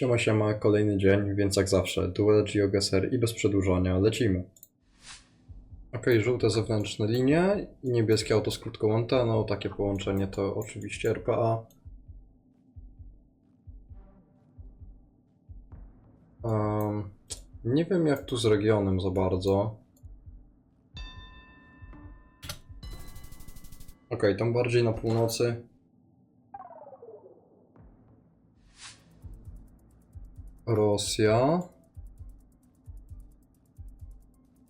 Siema, siema, kolejny dzień, więc jak zawsze, duel GeoGuessr i bez przedłużania, lecimy. Ok, żółte zewnętrzne linie i niebieskie auto z krótką anteną, takie połączenie to oczywiście RPA. Em, nie wiem jak tu z regionem za bardzo. Ok, tam bardziej na północy. Rosja.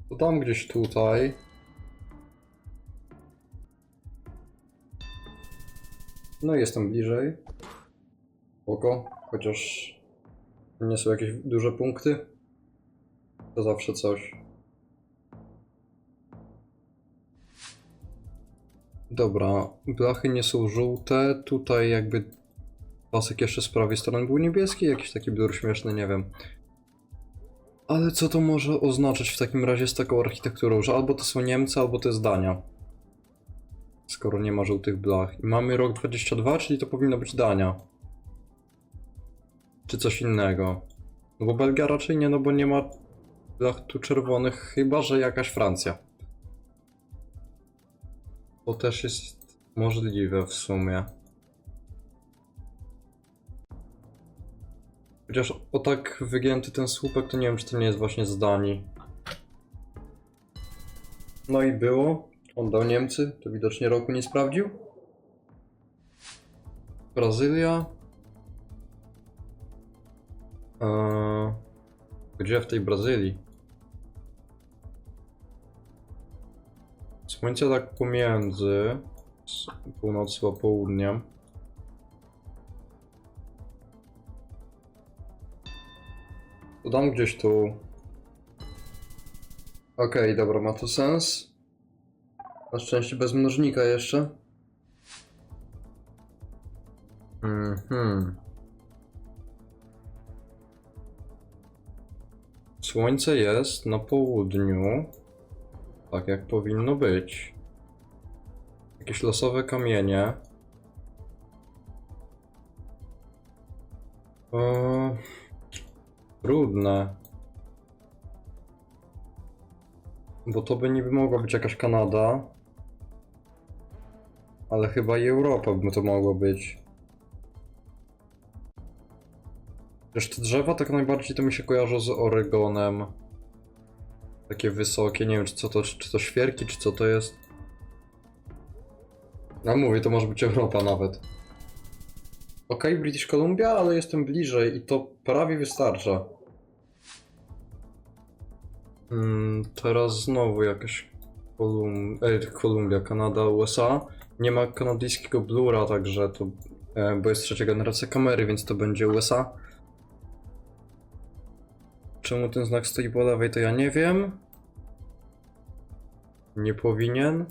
To tam gdzieś tutaj. No i jestem bliżej. Oko, chociaż nie są jakieś duże punkty. To zawsze coś. Dobra, blachy nie są żółte. Tutaj jakby pasek jeszcze z prawej strony był niebieski, jakiś taki blur śmieszny, nie wiem. Ale co to może oznaczać w takim razie z taką architekturą, że albo to są Niemcy, albo to jest Dania. Skoro nie ma żółtych blach. I mamy rok 22, czyli to powinno być Dania. Czy coś innego. No bo Belgia raczej nie, no bo nie ma blach tu czerwonych, chyba że jakaś Francja. To też jest możliwe w sumie. Chociaż o tak wygięty ten słupek, to nie wiem, czy to nie jest właśnie z Danii. No i było. On dał Niemcy, to widocznie roku nie sprawdził. Brazylia. Eee, gdzie w tej Brazylii? Słońce tak pomiędzy północą a południem. To dam gdzieś tu. Okej, dobra, ma to sens. Na szczęście bez mnożnika jeszcze. Mhm. Słońce jest na południu. Tak jak powinno być. Jakieś losowe kamienie. Eee, trudne. Bo to by niby mogła być jakaś Kanada. Ale chyba i Europa by to mogło być. Te drzewa tak najbardziej to mi się kojarzą z Oregonem. Takie wysokie, nie wiem czy co to, czy to świerki, czy co to jest. No mówię, to może być Europa nawet. Okej, British Columbia, ale jestem bliżej i to prawie wystarcza. Mm, teraz znowu jakaś Kolum... Kolumbia, Kanada, USA. Nie ma kanadyjskiego blura, także to... E, bo jest trzecia generacja kamery, więc to będzie USA. Czemu ten znak stoi po lewej, to ja nie wiem. Nie powinien.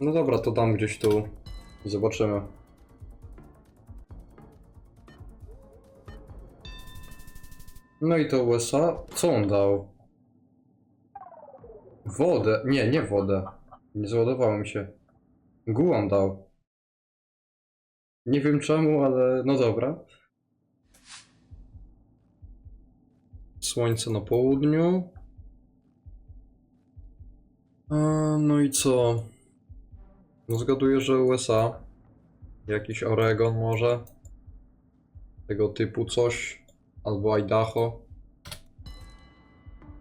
No dobra, to dam gdzieś tu. Zobaczymy. No i to USA. Co on dał? Wodę. Nie, nie wodę. Nie załadowało mi się. Gułam dał. Nie wiem czemu, ale no dobra. Słońce na południu. A, no i co? No zgaduję, że USA. Jakiś Oregon może. Tego typu coś. Albo Idaho.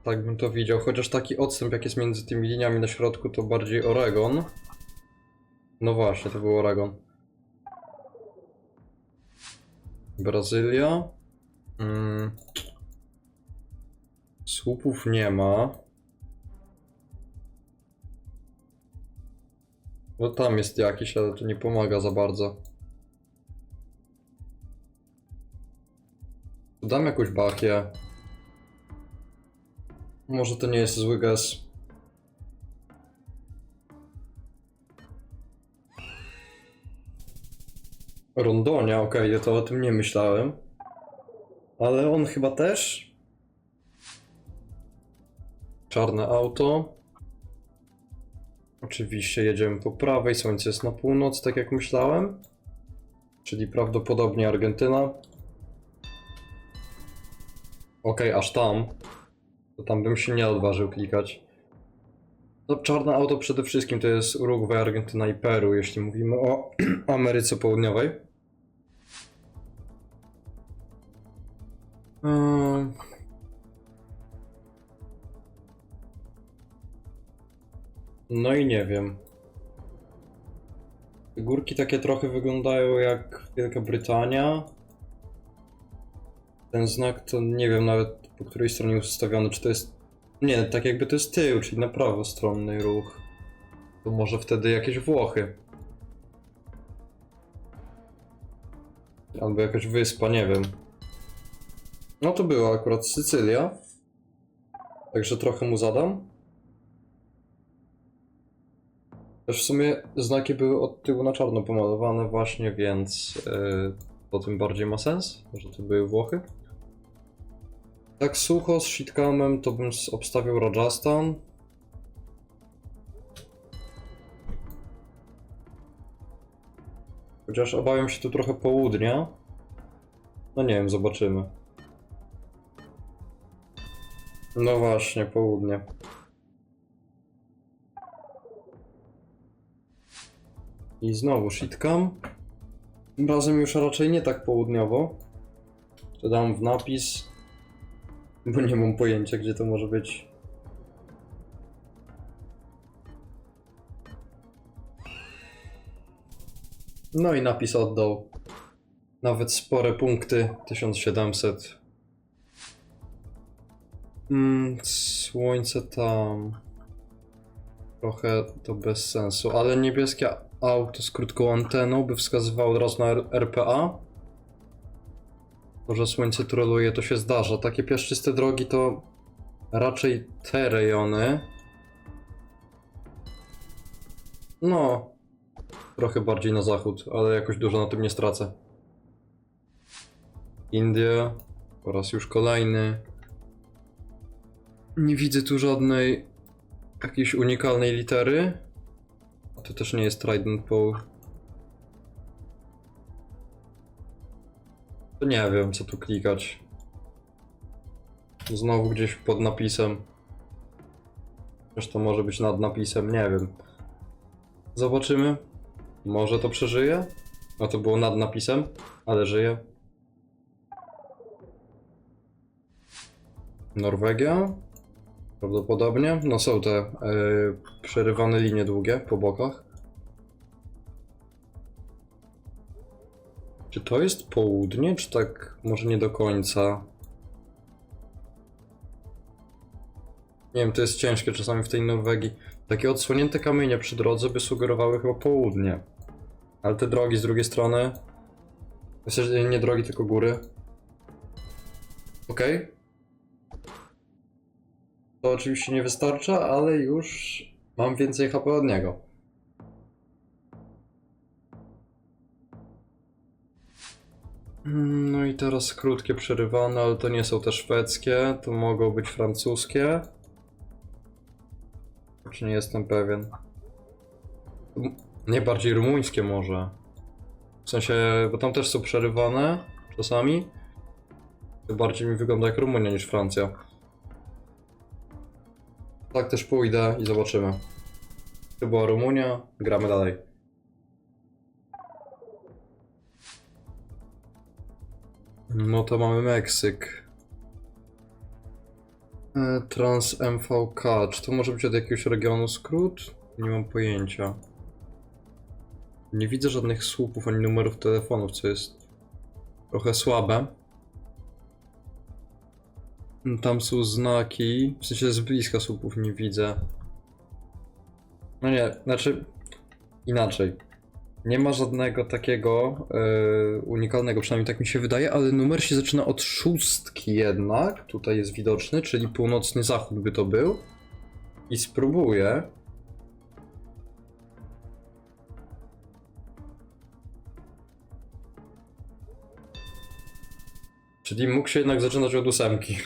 Tak bym to widział. Chociaż taki odstęp jak jest między tymi liniami na środku to bardziej Oregon. No właśnie, to był Oregon. Brazylia. Mm. Słupów nie ma. No tam jest jakiś, ale to nie pomaga za bardzo. Dam jakąś bachię. Może to nie jest zły gaz. Rondonia, okej, to o tym nie myślałem. Ale on chyba też? Czarne auto. Oczywiście jedziemy po prawej, słońce jest na północ, tak jak myślałem. czyli prawdopodobnie Argentyna. Okej, aż tam. To tam bym się nie odważył klikać. No, czarne auto przede wszystkim to jest Urugwaj, Argentyna i Peru, jeśli mówimy o Ameryce Południowej. Ehm. No i nie wiem. Te Górki takie trochę wyglądają jak Wielka Brytania. Ten znak to nie wiem nawet po której stronie jest ustawiony, czy to jest... Nie, tak jakby to jest tył, czyli na prawostronny ruch. To może wtedy jakieś Włochy. Albo jakaś wyspa, nie wiem. No to była akurat Sycylia. Także trochę mu zadam. Też w sumie znaki były od tyłu na czarno pomalowane właśnie, więc yy, to tym bardziej ma sens, że to były Włochy. Tak sucho z shitcamem to bym obstawiał Rajasthan. Chociaż obawiam się tu trochę południa. No nie wiem, zobaczymy. No właśnie, południe. I znowu shitcam. Tym razem już raczej nie tak południowo. To dam w napis, bo nie mam pojęcia gdzie to może być. No i napis oddał. Nawet spore punkty, 1700. Mm, słońce tam. Trochę to bez sensu, ale niebieskie auto z krótką anteną by wskazywało od razu na RPA. To, że słońce troluje, to się zdarza. Takie piaszczyste drogi to raczej te rejony. No, trochę bardziej na zachód, ale jakoś dużo na tym nie stracę. India, po raz już kolejny. Nie widzę tu żadnej jakiejś unikalnej litery. To też nie jest Trident Pole. To nie wiem, co tu klikać. Znowu gdzieś pod napisem. Zresztą może być nad napisem, nie wiem. Zobaczymy. Może to przeżyje? No to było nad napisem, ale żyje. Norwegia? Prawdopodobnie. No są te e, przerywane linie długie po bokach. Czy to jest południe, czy tak może nie do końca? Nie wiem, to jest ciężkie czasami w tej Norwegii. Takie odsłonięte kamienie przy drodze by sugerowały chyba południe. Ale te drogi z drugiej strony... W sensie nie drogi, tylko góry. Okej. To oczywiście nie wystarcza, ale już mam więcej HP od niego. Mm, No i teraz krótkie przerywane, ale to nie są te szwedzkie, to mogą być francuskie. Czy nie jestem pewien. Nie bardziej rumuńskie może. W sensie, bo tam też są przerywane czasami. To bardziej mi wygląda jak Rumunia niż Francja. Tak też pójdę i zobaczymy. To była Rumunia, gramy dalej. No to mamy Meksyk. E, Trans MVK. Czy to może być od jakiegoś regionu skrót? Nie mam pojęcia. Nie widzę żadnych słupów ani numerów telefonów, co jest trochę słabe. Tam są znaki. W sensie z bliska słupów nie widzę. No nie, znaczy inaczej. Nie ma żadnego takiego e, unikalnego, przynajmniej tak mi się wydaje, ale numer się zaczyna od szóstki jednak. Tutaj jest widoczny, czyli północny zachód by to był. I spróbuję. Czyli mógł się jednak zaczynać od ósemki.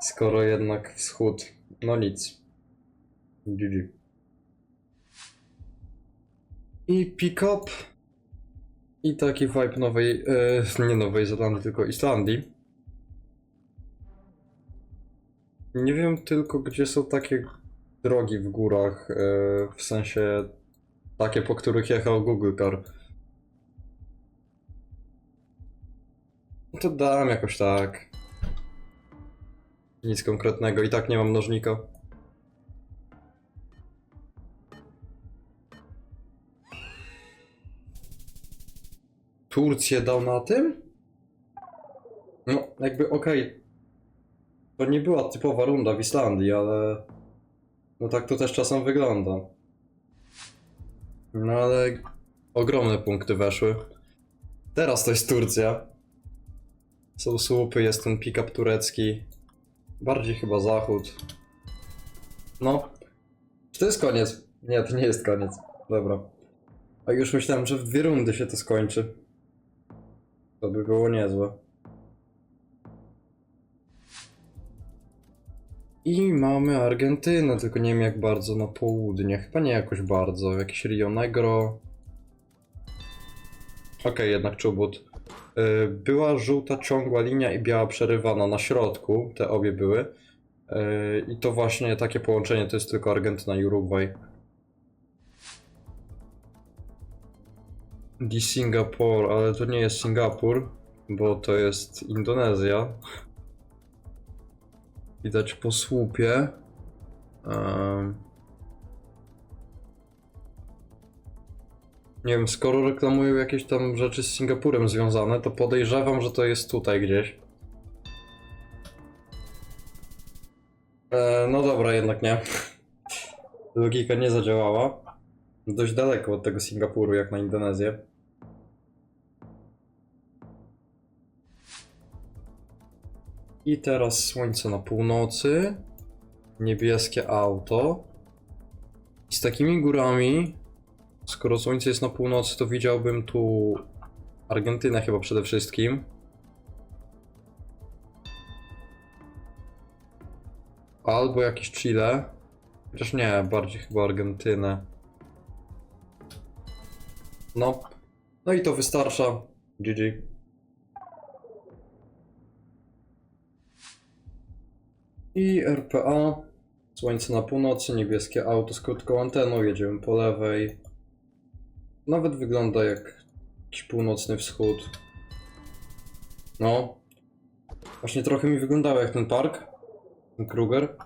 Skoro jednak wschód. No nic. GG. I pick up. I taki vibe nowej, e, nie Nowej Zelandii, tylko Islandii. Nie wiem tylko, gdzie są takie drogi w górach, e, w sensie takie, po których jechał Google Car. To dam jakoś tak. Nic konkretnego, i tak nie mam mnożnika. Turcję dał na tym? No, jakby okej. To nie była typowa runda w Islandii, ale. No tak to też czasem wygląda. No ale. Ogromne punkty weszły. Teraz to jest Turcja. Są słupy, jest ten pick-up turecki. Bardziej chyba zachód. No. Czy to jest koniec? Nie, to nie jest koniec. Dobra. A już myślałem, że w dwie rundy się to skończy. To by było niezłe. I mamy Argentynę, tylko nie wiem jak bardzo na południe. Chyba nie jakoś bardzo. Jakieś Rio Negro. Okej, jednak Czubut. Y, Była żółta ciągła linia i biała przerywana na środku. Te obie były. Y, I to właśnie takie połączenie to jest tylko Argentyna i Urugwaj. Di Singapore, ale to nie jest Singapur, bo to jest Indonezja. Widać po słupie. Em. Nie wiem, skoro reklamują jakieś tam rzeczy z Singapurem związane, to podejrzewam, że to jest tutaj gdzieś. E, no dobra, jednak nie. Logika nie zadziałała. Dość daleko od tego Singapuru, jak na Indonezję. I teraz słońce na północy. Niebieskie auto. I z takimi górami, skoro słońce jest na północy, to widziałbym tu Argentynę chyba przede wszystkim. Albo jakieś Chile. Chociaż nie, bardziej chyba Argentynę. No. No i to wystarcza. GG. I RPA. Słońce na północy, niebieskie auto z krótką anteną, jedziemy po lewej. Nawet wygląda jak północny wschód. No. Właśnie trochę mi wyglądało jak ten park. Ten Kruger.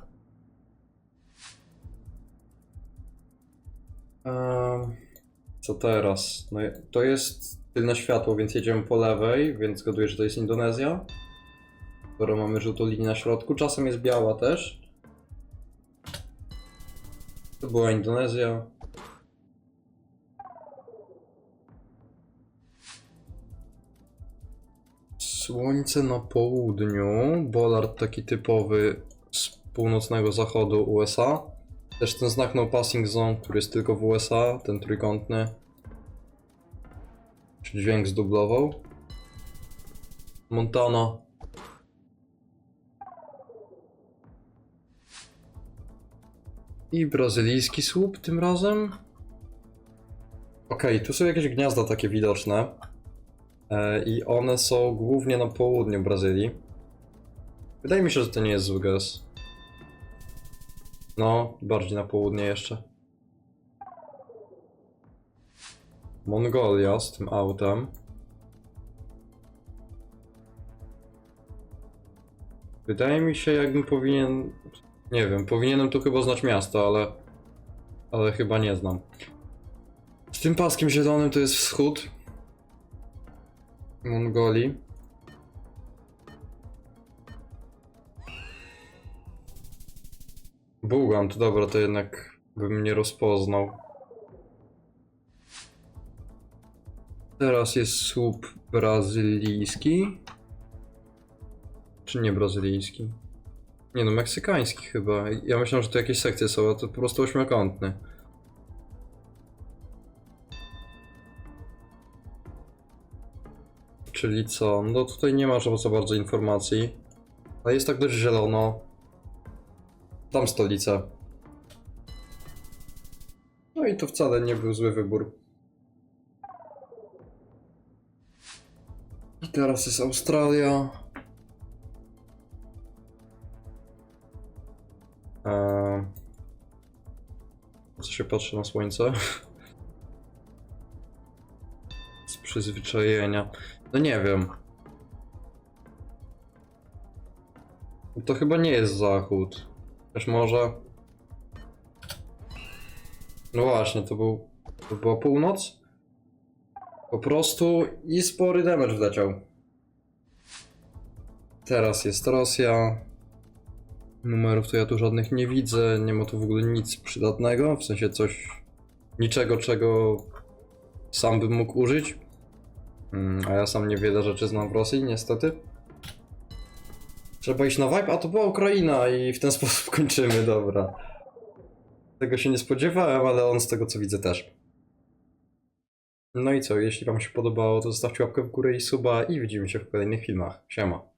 Co teraz? No, to jest tylne światło, więc jedziemy po lewej, więc zgaduję, że to jest Indonezja. Skoro mamy żółtą linię na środku, czasem jest biała też. To była Indonezja. Słońce na południu. Bollard taki typowy z północnego zachodu USA. Też ten znak no passing zone, który jest tylko w USA, ten trójkątny. Czy dźwięk zdublował? Montana. I brazylijski słup tym razem. Okej, tu są jakieś gniazda takie widoczne. E, I one są głównie na południu Brazylii. Wydaje mi się, że to nie jest zły gest. No, bardziej na południe jeszcze. Mongolia z tym autem. Wydaje mi się, jakbym powinien. Nie wiem, powinienem tu chyba znać miasto, ale. Ale chyba nie znam. Z tym paskiem zielonym to jest wschód. Mongolii. Bułgan, to dobra, to jednak bym nie rozpoznał. Teraz jest słup brazylijski. Czy nie brazylijski? Nie no, meksykański chyba. Ja myślałem, że to jakieś sekcje są, a to po prostu ośmiokątny. Czyli co? No tutaj nie ma za bardzo informacji. Ale jest tak dość zielono. Tam stolica. No i to wcale nie był zły wybór. I teraz jest Australia. Eee, co się patrzy na słońce? przyzwyczajenia. No nie wiem. To chyba nie jest zachód. Też może. No właśnie, to był. To była północ? Po prostu i spory damage wleciał. Teraz jest Rosja. Numerów to ja tu żadnych nie widzę. Nie ma tu w ogóle nic przydatnego. W sensie coś. Niczego, czego sam bym mógł użyć. Mm, a ja sam niewiele rzeczy znam w Rosji, niestety. Trzeba iść na vibe, a to była Ukraina i w ten sposób kończymy, dobra. Tego się nie spodziewałem, ale on z tego co widzę też. No i co, jeśli wam się podobało, to zostawcie łapkę w górę i suba i widzimy się w kolejnych filmach. Siema.